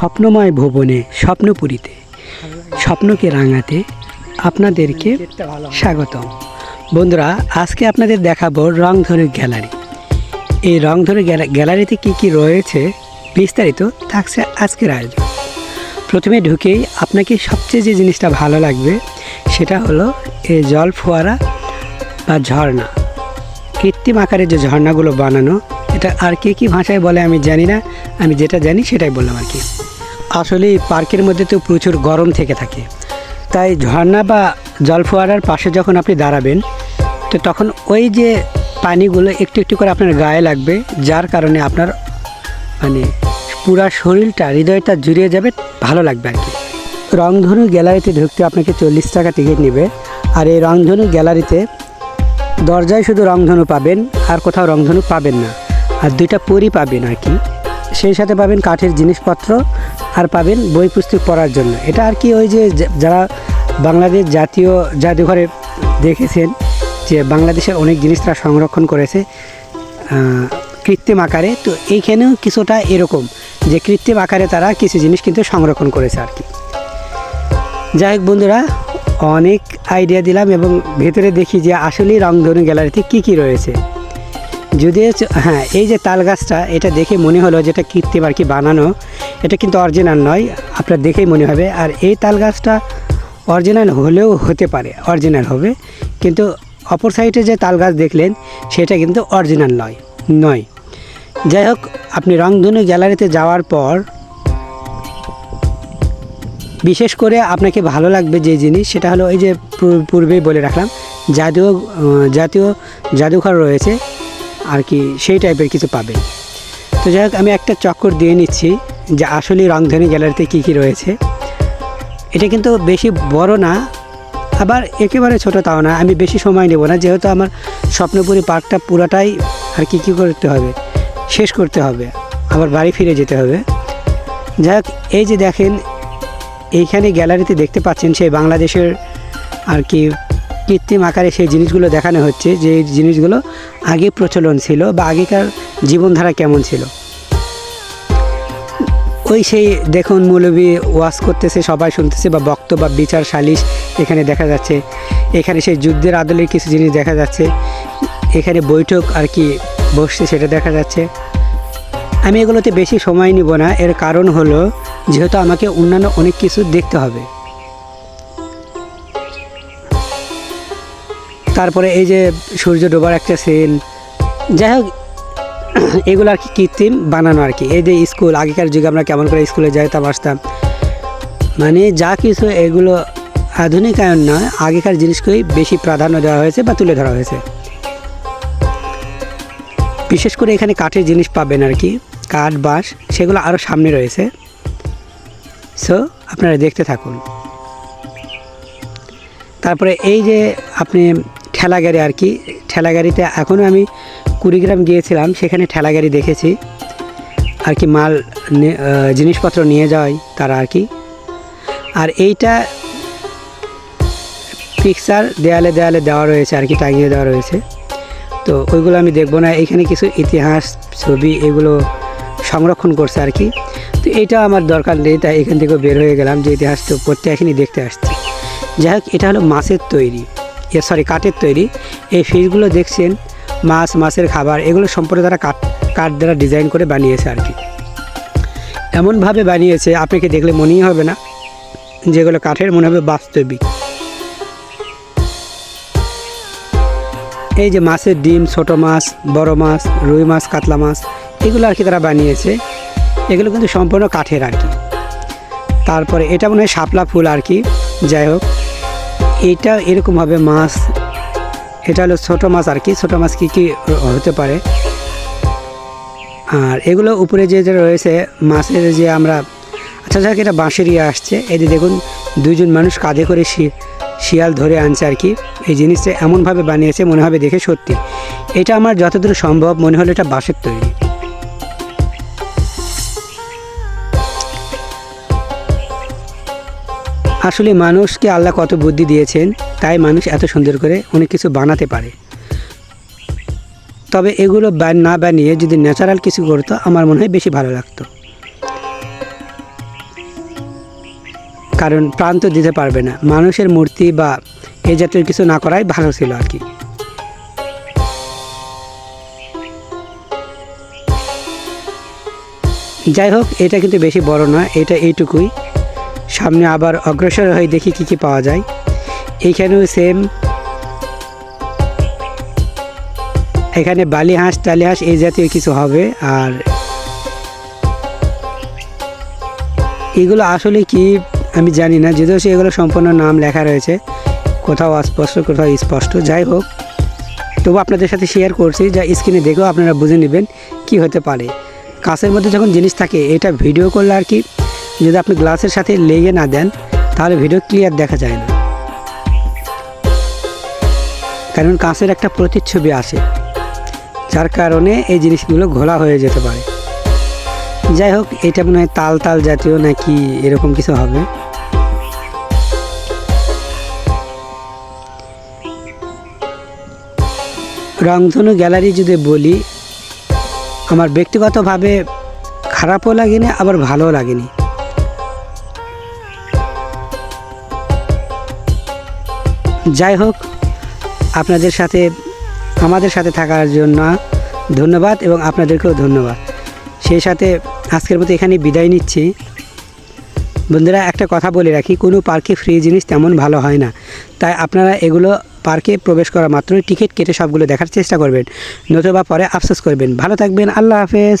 স্বপ্নময় ভুবনে স্বপ্নপুরীতে। স্বপ্নকে রাঙাতে আপনাদেরকে স্বাগতম। বন্ধুরা, আজকে আপনাদের দেখাবো রংধনু গ্যালারি। এই রংধনু গ্যালা- গ্যালারিতে কি কি রয়েছে বিস্তারিত থাকছে আজকের আয়োজন। প্রথমে ঢুকেই আপনাকে সবচেয়ে যে জিনিসটা ভালো লাগবে, সেটা হলো এই জল ফোয়ারা বা ঝর্ণা। কৃত্রিম আকারে যে ঝর্ণাগুলো বানানো, এটা আর কে কী ভাষায় বলে আমি জানি না। আমি যেটা জানি সেটাই বললাম আর কি। আসলে এই পার্কের মধ্যে তো প্রচুর গরম থেকে থাকে। তাই ঝর্ণা বা জল ফোয়ারার পাশে যখন আপনি দাঁড়াবেন, তো তখন ওই যে পানিগুলো একটু একটু করে আপনার গায়ে লাগবে, যার কারণে আপনার মানে পুরা শরীরটা, হৃদয়টা জুড়িয়ে যাবে, ভালো লাগবে আর কি। রংধনু গ্যালারিতে ঢুকতে আপনাকে চল্লিশ টাকা টিকিট নেবে। আর এই রংধনু গ্যালারিতে দরজায় শুধু রংধনু পাবেন, আর কোথাও রংধনু পাবেন না। আর দুইটা পরি পাবেন আর কি। সেই সাথে পাবেন কাঠের জিনিসপত্র, আর পাবেন বই পুস্তক পড়ার জন্য। এটা আর কি ওই যে যারা বাংলাদেশ জাতীয় জাদুঘরে দেখেছেন যে বাংলাদেশের অনেক জিনিস তারা সংরক্ষণ করেছে কৃত্রিম আকারে, তো এইখানেও কিছুটা এরকম যে কৃত্রিম আকারে তারা কিছু জিনিস কিন্তু সংরক্ষণ করেছে আর কি। যাই হোক বন্ধুরা অনেক আইডিয়া দিলাম এবং ভেতরে দেখি যে আসলেই রংধনু গ্যালারিতে কি কি রয়েছে। যদিও চ- হ্যাঁ এই যে তাল গাছটা, এটা দেখে মনে হলো যেটা কৃত্রিম আর কি বানানো, এটা কিন্তু অরিজিনাল নয়, আপনার দেখেই মনে হবে। আর এই তাল গাছটা অরিজিনাল হলেও হতে পারে অরিজিনাল হবে। কিন্তু অপর সাইডে যে তাল গাছ দেখলেন, সেটা কিন্তু অরিজিনাল নয় নয়। যাই হোক, আপনি রংধনু গ্যালারিতে যাওয়ার পর বিশেষ করে আপনাকে ভালো লাগবে যে জিনিস, সেটা হলো এই যে পূর- পূর্বেই বলে রাখলাম, জাতীয় জাতীয় জাদুঘর রয়েছে, আর কি সেই টাইপের কিছু পাবে। তো যাই হোক, আমি একটা চক্কর দিয়ে নিচ্ছি যে আসলে রংধনু গ্যালারিতে কী কী রয়েছে। এটা কিন্তু বেশি বড় না, আবার একেবারে ছোট তাও না, আমি বেশি সময় নেব না, যেহেতু আমার স্বপ্নপুরী পার্কটা পুরাটাই আর কি কী করতে হবে, শেষ করতে হবে আবার বাড়ি ফিরে যেতে হবে। যাই হোক, এই যে দেখেন এইখানে গ্যালারিতে দেখতে পাচ্ছেন সেই বাংলাদেশের আর কি কৃত্রিম আকারে সেই জিনিসগুলো দেখানো হচ্ছে, যে জিনিসগুলো আগে প্রচলন ছিল বা আগেকার জীবনধারা কেমন ছিল। ওই সেই দেখুন মৌলবী ওয়াজ করতেছে, সবাই শুনতেছে বা বক্ত বা বিচার সালিশ এখানে দেখা যাচ্ছে। এখানে সেই যুদ্ধের আদলের কিছু জিনিস দেখা যাচ্ছে। এখানে বৈঠক আর কি বসছে সেটা দেখা যাচ্ছে। আমি এগুলোতে বেশি সময় নিব না। এর কারণ হলো, যেহেতু আমাকে অন্যান্য অনেক কিছু দেখতে হবে। তারপরে এই যে সূর্য ডোবার একটা সিন যাই হোক, এগুলো আর কি কৃত্রিম বানানো আর কি। এই যে স্কুল আগেকার যুগে আমরা কেমন করে স্কুলে যাইতাম, আসতাম। মানে যা কিছু এগুলো আধুনিকায়ন নয়, আগেকার জিনিসকেই বেশি প্রাধান্য দেওয়া হয়েছে বা তুলে ধরা হয়েছে। বিশেষ করে এখানে কাঠের জিনিস পাবেন আর কি। কাঠ, বাঁশ, সেগুলো আরও সামনে রয়েছে। সো আপনারা দেখতে থাকুন। তারপরে এই যে আপনি ঠেলা গাড়ি আর কি ঠেলা গাড়িতে এখনও আমি কুড়িগ্রাম গিয়েছিলাম, সেখানে ঠেলা গাড়ি দেখেছি। আর কি মাল জিনিসপত্র নিয়ে যাওয়াই তারা আর কি। আর এইটা পিকচার দেয়ালে দেয়ালে দেওয়া রয়েছে, আর কি টাঙিয়ে দেওয়া রয়েছে। তো ওইগুলো আমি দেখব না, এখানে কিছু ইতিহাস, ছবি, এগুলো সংরক্ষণ করছে আর কি। তো এটা আমার দরকার নেই, তাই এখান থেকে বের হয়ে গেলাম যে ইতিহাস তো পড়তে দেখতে আসছি। যাই হোক, এটা হলো মাছের তৈরি। সরি কাঠের তৈরি। এই ফিশগুলো দেখছেন, মাছ, মাছের খাবার, এগুলো সম্পূর্ণ তারা কাঠ কাঠ দ্বারা ডিজাইন করে বানিয়েছে আর কি। এমনভাবে বানিয়েছে, আপনাকে দেখলে মনেই হবে না, যেগুলো কাঠের, মনে হবে বাস্তবিক। এই যে মাছের ডিম, ছোট মাছ, বড় মাছ, রুই মাছ, কাতলা মাছ এগুলো আর কি তারা বানিয়েছে। এগুলো কিন্তু সম্পূর্ণ কাঠের আর কি। তারপরে এটা মনে হয় শাপলা ফুল আর কি। যাই হোক এইটা এরকমভাবে মাছ। এটা হলো ছোটো মাছ আর কি। ছোটো মাছ কী কী হতে পারে? আর এগুলো উপরে যে যে রয়েছে, মাছের যে আমরা আচ্ছা যাক এটা বাঁশের ইয়ে আসছে। এই যে দেখুন, দুইজন মানুষ কাঁধে করে শিয়াল ধরে আনছে আর কি। এই জিনিসটা এমনভাবে বানিয়েছে, মনে হবে দেখে সত্যি। এটা আমার যতদূর সম্ভব মনে হলো এটা বাঁশের তৈরি। আসলে মানুষকে আল্লাহ কত বুদ্ধি দিয়েছেন, তাই মানুষ এত সুন্দর করে অনেক কিছু বানাতে পারে। তবে এগুলো না বানিয়ে যদি ন্যাচারাল কিছু করতো, আমার মনে হয় বেশি ভালো লাগতো। কারণ প্রাণ তো দিতে পারবে না। মানুষের মূর্তি বা এই জাতীয় কিছু না করাই ভালো ছিল আর কি। যাই হোক, এটা কিন্তু বেশি বড় না এটা এইটুকুই। সামনে আবার অগ্রসর হয়ে দেখি কি কি পাওয়া যায়। এইখানেও সেম এখানে বালি হাঁস, টালি হাঁস এই জাতীয় কিছু হবে। আর এগুলো আসলে কি আমি জানি না, যদিও সে এগুলো সম্পূর্ণ নাম লেখা রয়েছে। কোথাও অস্পষ্ট, কোথাও স্পষ্ট। যাই হোক, তবু আপনাদের সাথে শেয়ার করছি, যা স্ক্রিনে দেখেও আপনারা বুঝে নেবেন কি হতে পারে। কাছের মধ্যে যখন জিনিস থাকে, এটা ভিডিও করলে আর কি। যদি আপনি গ্লাসের সাথে লেগে না দেন, তাহলে ভিডিও ক্লিয়ার দেখা যায় না। কারণ কাঁচের একটা প্রতিচ্ছবি আসে যার কারণে এই জিনিসগুলো ঘোলা হয়ে যেতে পারে। যাই হোক, এটা মনে হয় তাল তাল জাতীয় নাকি এরকম কিছু হবে। রংধনু গ্যালারি যদি বলি, আমার ব্যক্তিগতভাবে খারাপও লাগেনি, আবার ভালোও লাগেনি। যাই হোক, আপনাদের সাথে, আমাদের সাথে থাকার জন্য ধন্যবাদ এবং আপনাদেরকেও ধন্যবাদ। সেই সাথে আজকের মতো এখানে বিদায় নিচ্ছি। বন্ধুরা, একটা কথা বলে রাখি, কোনো পার্কে ফ্রি জিনিস তেমন ভালো হয় না। তাই আপনারা এগুলো পার্কে প্রবেশ করা মাত্রই টিকিট কেটে সবগুলো দেখার চেষ্টা করবেন, নতুবা পরে আফসোস করবেন। ভালো থাকবেন, আল্লাহ হাফেজ।